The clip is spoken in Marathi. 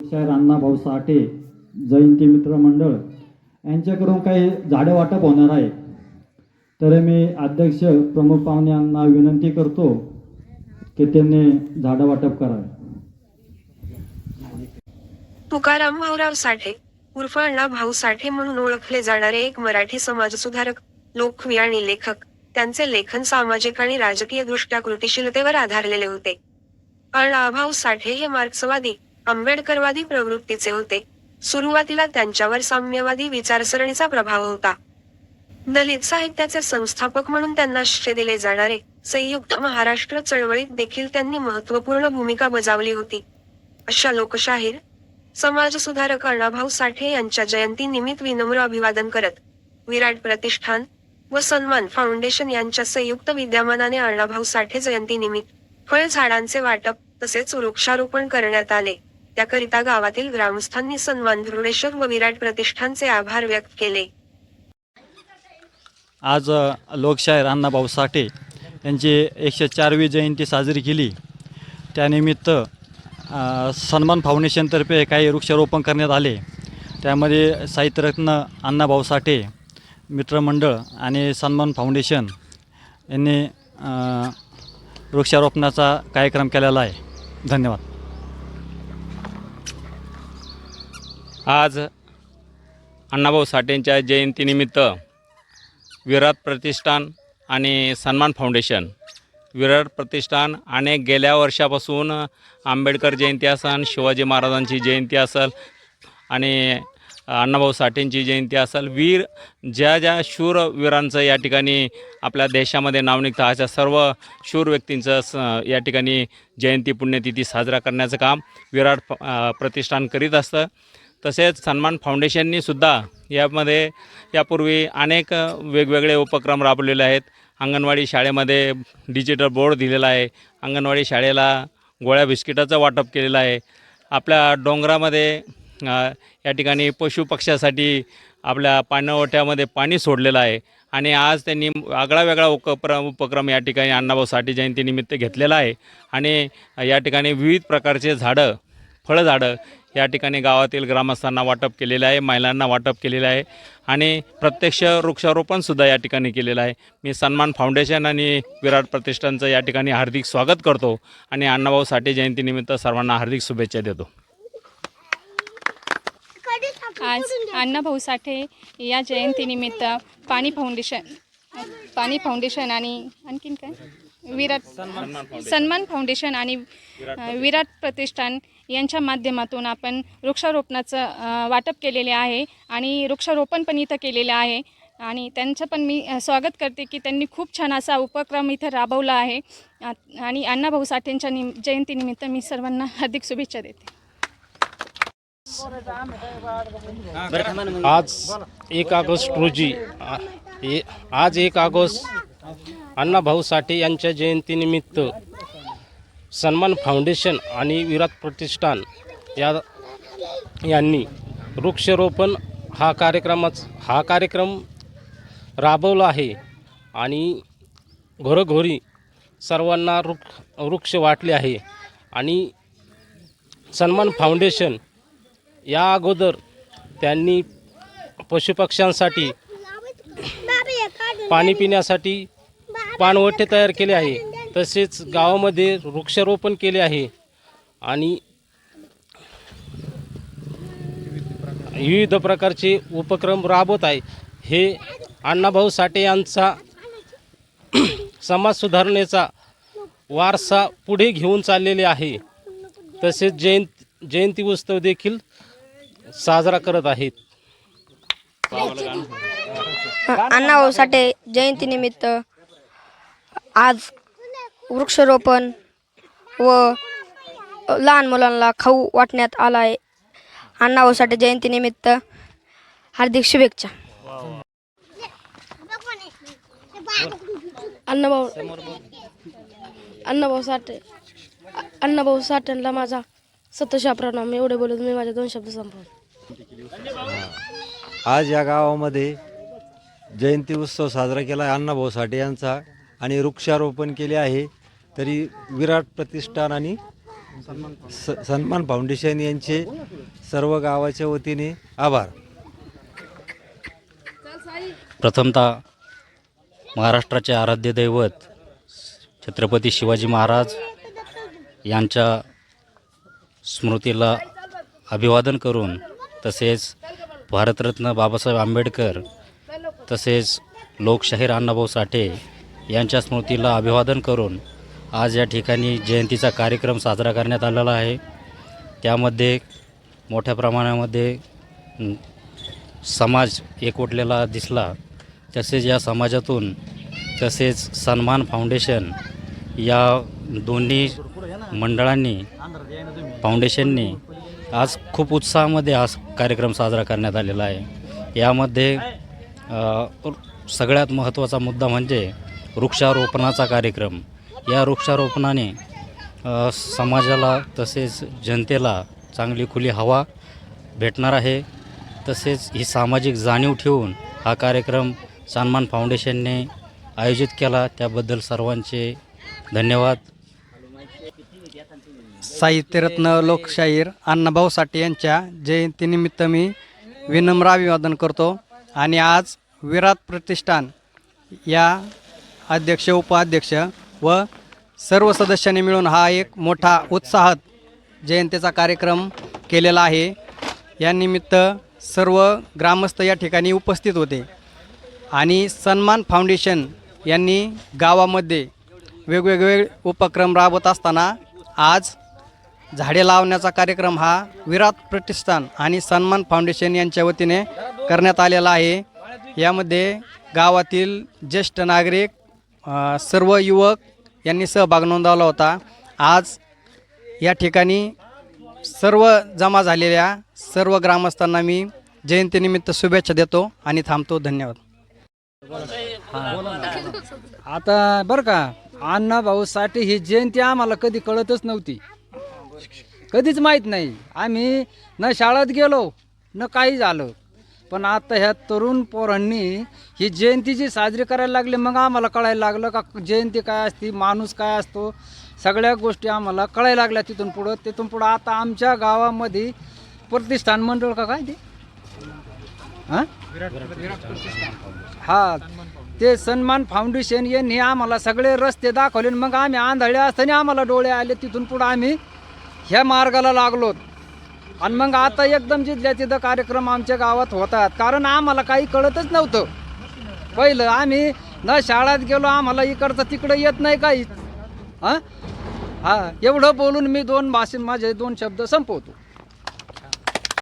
शाहीर अण्णाभाऊ साठे जयंती मित्र मंडळ यांच्याकडून काही झाडं वाटप होणार आहे. तर मी अध्यक्ष प्रमुख पाहुणे यांना विनंती करतो की त्यांनी झाडं वाटप करावे. तुकाराम भाऊराव साठे. उर्फ अण्णा भाऊ साठे म्हणून ओळखले जाणारे एक मराठी समाजसुधारक लोकवी आणि लेखक. त्यांचे लेखन सामाजिक आणि राजकीय दृष्ट्या कृतिशीलतेवर आधारलेले होते. अण्णाभाऊ साठे हे मार्क्सवादी आंबेडकरवादी प्रवृत्तीचे होते. सुरुवातीला त्यांच्यावर साम्यवादी विचारसरणीचा प्रभाव होता. दलित साहित्याचे संस्थापक म्हणून त्यांना श्रेय दिले जाणारे संयुक्त महाराष्ट्र चळवळीत देखील त्यांनी महत्त्वपूर्ण भूमिका बजावली होती. अशा लोकशाहीर समाजसुधारक अण्णाभाऊ साठे यांच्या जयंती निमित्त विनम्र अभिवादन करत विराट प्रतिष्ठान व सन्मान फाउंडेशन यांच्या संयुक्त विद्यमानाने अण्णाभाऊ साठे जयंती निमित्त फळ झाडांचे वाटप तसेच वृक्षारोपण करण्यात आले. त्याकरिता गावातील ग्रामस्थांनी सन्मान धुर्डेश्वर व विराट प्रतिष्ठानचे आभार व्यक्त केले. आज लोकशाहीर अण्णाभाऊ साठे यांची एकशे चारवी जयंती साजरी केली. त्यानिमित्त सन्मान फाउंडेशनतर्फे काही वृक्षारोपण करण्यात आले. त्यामध्ये साहित्यरत्न अण्णाभाऊ साठे मित्रमंडळ आणि सन्मान फाउंडेशन यांनी वृक्षारोपणाचा कार्यक्रम केलेला आहे. धन्यवाद. आज अण्णाभाऊ साठेंच्या जयंतीनिमित्त विराट प्रतिष्ठान आणि सन्मान फाउंडेशन विराट प्रतिष्ठान अनेक गेल्या वर्षापासून आंबेडकर जयंती असेल शिवाजी महाराजांची जयंती असेल आणि अण्णाभाऊ साठेंची जयंती असेल. वीर ज्या ज्या शूर वीरांचं या ठिकाणी आपल्या देशामध्ये नाव निघतं अशा सर्व शूर व्यक्तींचं स या ठिकाणी जयंती पुण्यतिथी साजरा करण्याचं काम विराट प्रतिष्ठान करीत असतं. तसेच सन्मान फाउंडेशननीसुद्धा यामध्ये यापूर्वी अनेक वेगवेगळे उपक्रम राबवलेले आहेत. अंगणवाडी शाळेमध्ये डिजिटल बोर्ड दिलेला आहे. अंगणवाडी शाळेला गोळ्या बिस्किटाचं वाटप केलेलं आहे. आपल्या डोंगरामध्ये या ठिकाणी पशुपक्ष्यासाठी आपल्या पाणवठ्यामध्ये पाणी सोडलेलं आहे. आणि आज त्यांनी आगळा वेगळा उपक्रम उपक्रम या ठिकाणी अण्णाभाऊ साठे जयंतीनिमित्त घेतलेला आहे. आणि या ठिकाणी विविध प्रकारचे झाडं फळझाडं या ठिकाणी गावातील ग्रामस्थांना वाटप केलेलं आहे महिलांना वाटप केलेलं आहे आणि प्रत्यक्ष वृक्षारोपणसुद्धा या ठिकाणी केलेलं आहे. मी सन्मान फाउंडेशन आणि विराट प्रतिष्ठानचं या ठिकाणी हार्दिक स्वागत करतो आणि अण्णाभाऊ साठे जयंतीनिमित्त सर्वांना हार्दिक शुभेच्छा देतो. आज अण्णाभाऊ साठे या जयंतीनिमित्त पाणी फाउंडेशन पाणी फाउंडेशन आणि आणखीन काय? विराट सन्मान फाउंडेशन आणि विराट प्रतिष्ठान यांच्या माध्यमातून आपण वृक्षारोपणाचं वाटप केलेले आहे आणि वृक्षारोपण पण इथं केलेलं आहे. आणि त्यांचं पण मी स्वागत करते की त्यांनी खूप छान असा उपक्रम इथं राबवला आहे. आणि अण्णाभाऊ साठेंच्या निम जयंतीनिमित्त मी सर्वांना हार्दिक शुभेच्छा देते. आज एक ऑगस्ट रोजी आज एक ऑगस्ट अण्णाभाऊ साठे यांच्या जयंतीनिमित्त सन्मान फाउंडेशन आणि विराट प्रतिष्ठान या यांनी वृक्षरोपण हा कार्यक्रमाच हा कार्यक्रम राबवला आहे आणि घरोघरी सर्वांना वृक्ष वृक्ष वाटले आहे आणि सन्मान फाउंडेशन या अगोदर त्यांनी पशुपक्ष्यांसाठी पाणी पिण्यासाठी पाणवठे तयार केले आहे. तसेच गावामध्ये वृक्षारोपण केले आहे. आणि विविध प्रकारचे उपक्रम राबवत आहे. हे अण्णाभाऊ साठे यांचा समाज सुधारणेचा वारसा पुढे घेऊन चाललेले आहे. तसेच जयंत जयंती उत्सव देखील साजरा करत आहेत. अण्णाभाऊ साठे जयंतीनिमित्त आज वृक्षारोपण व लहान मुलांना खाऊ वाटण्यात आला आहे अण्णाभाऊ साठे जयंतीनिमित्त हार्दिक शुभेच्छा. अण्णाभाऊ अण्णाभाऊ साठे अण्णाभाऊ साठेंना माझा सतशा प्रणाम. एवढे बोलत मी माझे दोन शब्द संपवले आज या गावामध्ये जयंती उत्सव साजरा केला आहे अण्णाभाऊ साठे यांचा. आणि वृक्षारोपण केले आहे. तरी विराट प्रतिष्ठान आणि स सन्मान फाउंडेशन यांचे सर्व गावाच्या वतीने आभार. प्रथमतः महाराष्ट्राचे आराध्य दैवत छत्रपती शिवाजी महाराज यांच्या स्मृतीला अभिवादन करून तसेच भारतरत्न बाबासाहेब आंबेडकर तसेच लोकशाहीर अण्णाभाऊ साठे यांच्या स्मृतीला अभिवादन करून आज या ठिकाणी जयंतीचा कार्यक्रम साजरा करण्यात आलेला आहे. त्यामध्ये मोठ्या प्रमाणामध्ये समाज एकवटलेला दिसला. तसेच या समाजातून तसेच सन्मान फाउंडेशन या दोन्ही मंडळांनी फाउंडेशननी आज खूप उत्साहामध्ये आज कार्यक्रम साजरा करण्यात आलेला आहे. यामध्ये सगळ्यात महत्त्वाचा मुद्दा म्हणजे वृक्षारोपणाचा कार्यक्रम. या वृक्षारोपणाने समाजाला तसेच जनतेला चांगली खुली हवा भेटणार आहे. तसेच ही सामाजिक जाणीव ठेवून हा कार्यक्रम सन्मान फाउंडेशनने आयोजित केला. त्याबद्दल सर्वांचे धन्यवाद. साहित्यरत्न लोकशाहीर अण्णाभाऊ साठे यांच्या जयंतीनिमित्त मी विनम्र अभिवादन करतो. आणि आज विराट प्रतिष्ठान या अध्यक्ष उपाध्यक्ष व सर्व सदस्यांनी मिळून हा एक मोठा उत्साहात जयंतीचा कार्यक्रम केलेला आहे. यानिमित्त सर्व ग्रामस्थ या ठिकाणी उपस्थित होते. आणि सन्मान फाउंडेशन यांनी गावामध्ये वेगवेगळे उपक्रम राबवत असताना आज झाडे लावण्याचा कार्यक्रम हा विराट प्रतिष्ठान आणि सन्मान फाउंडेशन यांच्या वतीने करण्यात आलेला आहे. यामध्ये गावातील ज्येष्ठ नागरिक सर्व युवक यांनी सहभाग नोंदवला होता. आज या ठिकाणी सर्व जमा झालेल्या सर्व ग्रामस्थांना मी जयंतीनिमित्त शुभेच्छा देतो आणि थांबतो. धन्यवाद. आता बरं का अण्णा भाऊ साठे ही जयंती आम्हाला कधी कळतच नव्हती. कधीच माहीत नाही. आम्ही न शाळेत गेलो न काही झालं. पण आता ह्या तरुण पोरांनी ही जयंती जी साजरी करायला लागली मग आम्हाला कळायला लागलं का जयंती काय असती माणूस काय असतो? सगळ्या गोष्टी आम्हाला कळायला लागल्या तिथून पुढं. तिथून पुढं आता आमच्या गावामध्ये प्रतिष्ठान मंडळ का काय ते? हां? हा ते सन्मान फाउंडेशन यांनी आम्हाला सगळे रस्ते दाखवले मग आम्ही आंधळे असताना आम्हाला डोळे आले. तिथून पुढं आम्ही ह्या मार्गाला लागलो. आणि मग आता एकदम जिथल्या तिथं कार्यक्रम आमच्या गावात होतात. कारण आम्हाला काही कळतच नव्हतं. पहिलं आम्ही न शाळेत गेलो आम्हाला इकडचं तिकडं येत नाही काहीच. हां? हा एवढं बोलून मी दोन भाषेत माझे दोन शब्द संपवतो.